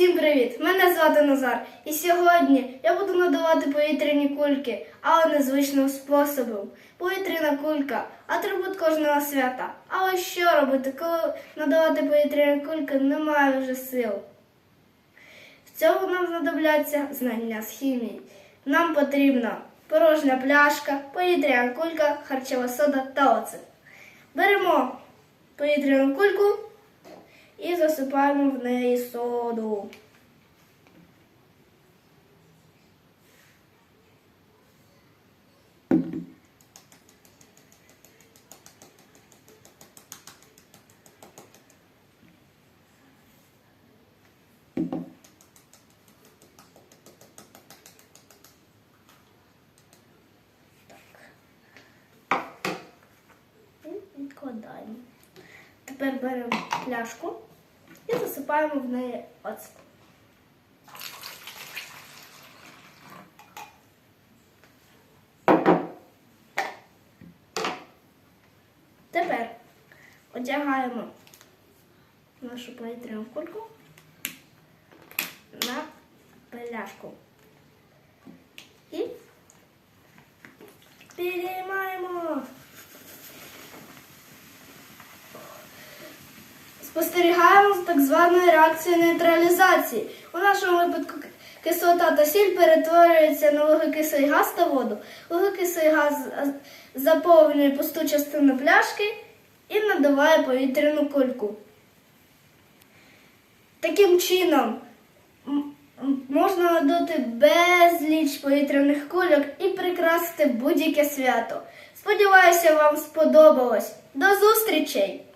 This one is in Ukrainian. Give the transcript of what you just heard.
Всім привіт! Мене звати Назар. І сьогодні я буду надавати повітряні кульки, але незвичним способом. Повітряна кулька атрибут кожного свята. Але що робити, коли надавати повітряні кульки немає вже сил? В цьому нам знадобляться знання з хімії. Нам потрібна порожня пляшка, повітряна кулька, харчова сода та оцет. Беремо повітряну кульку і засипаємо в неї соду. Відкладаємо. Тепер беремо пляшку і засипаємо в неї оцет. Тепер одягаємо нашу повітряну кульку на пляшку. І підіймаємо. Спостерігаємо так званою реакцією нейтралізації. У нашому випадку кислота та сіль перетворюються на вуглекислий газ та воду. Вуглекислий газ заповнює пусту частину пляшки і надуває повітряну кульку. Таким чином можна надути безліч повітряних кульок і прикрасити будь-яке свято. Сподіваюся, вам сподобалось. До зустрічей!